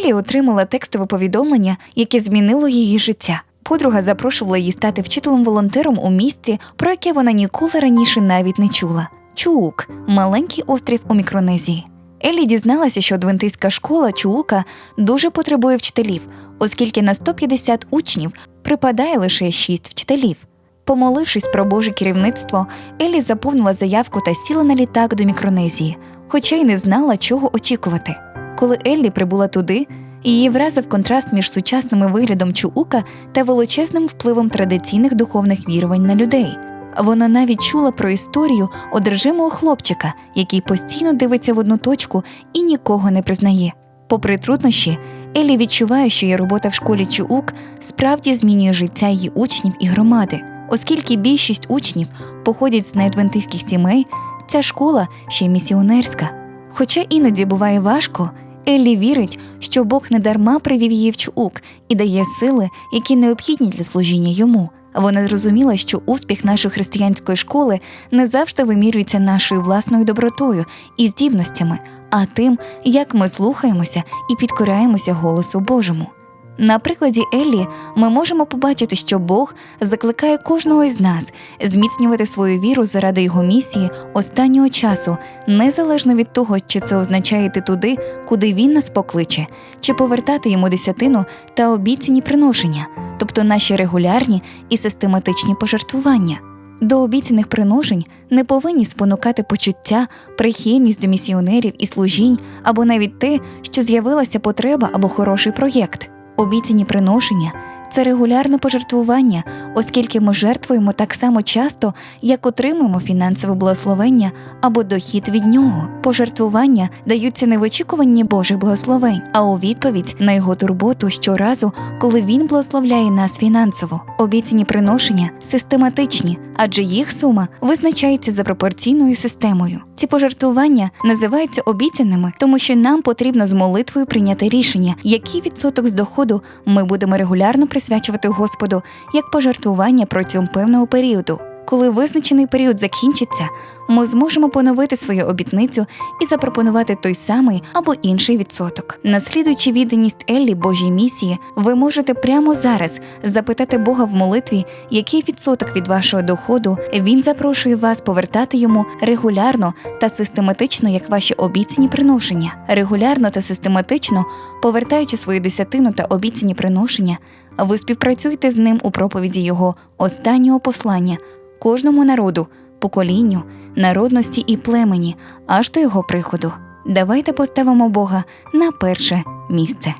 Еллі отримала текстове повідомлення, яке змінило її життя. Подруга запрошувала її стати вчителем-волонтером у місті, про яке вона ніколи раніше навіть не чула. Чуук маленький острів у Мікронезії. Еллі дізналася, що адвентистська школа Чуука дуже потребує вчителів, оскільки на 150 учнів припадає лише 6 вчителів. Помолившись про Боже керівництво, Еллі заповнила заявку та сіла на літак до Мікронезії, хоча й не знала, чого очікувати. Коли Еллі прибула туди, її вразив контраст між сучасним виглядом Чуука та величезним впливом традиційних духовних вірувань на людей. Вона навіть чула про історію одержимого хлопчика, який постійно дивиться в одну точку і нікого не признає. Попри труднощі, Еллі відчуває, що її робота в школі Чуук справді змінює життя її учнів і громади, оскільки більшість учнів походять з неадвентистських сімей, ця школа ще й місіонерська. Хоча іноді буває важко, Еллі вірить, що Бог недарма привів її в Чуук і дає сили, які необхідні для служіння йому. Вона зрозуміла, що успіх нашої християнської школи не завжди вимірюється нашою власною добротою і здібностями, а тим, як ми слухаємося і підкоряємося голосу Божому. На прикладі Еллі ми можемо побачити, що Бог закликає кожного із нас зміцнювати свою віру заради його місії останнього часу, незалежно від того, чи це означає йти туди, куди він нас покличе, чи повертати йому десятину та обіцяні приношення, тобто наші регулярні і систематичні пожертвування. До обіцяних приношень не повинні спонукати почуття, прихильність до місіонерів і служінь, або навіть те, що з'явилася потреба або хороший проєкт. Обіцяні приношення це регулярне пожертвування, оскільки ми жертвуємо так само часто, як отримуємо фінансове благословення або дохід від нього. Пожертвування даються не в очікуванні Божих благословень, а у відповідь на його турботу щоразу, коли він благословляє нас фінансово. Обіцяні приношення систематичні, адже їх сума визначається за пропорційною системою. Ці пожертвування називаються обіцяними, тому що нам потрібно з молитвою прийняти рішення, який відсоток з доходу ми будемо регулярно присвячувати Господу як пожертвування протягом певного періоду. Коли визначений період закінчиться, ми зможемо поновити свою обітницю і запропонувати той самий або інший відсоток. Наслідуючи відданість Еллі Божій місії, ви можете прямо зараз запитати Бога в молитві, який відсоток від вашого доходу він запрошує вас повертати йому регулярно та систематично, як ваші обіцяні приношення. Регулярно та систематично, повертаючи свою десятину та обіцяні приношення, ви співпрацюєте з ним у проповіді його останнього послання кожному народу, поколінню, народності і племені аж до його приходу. Давайте поставимо Бога на перше місце.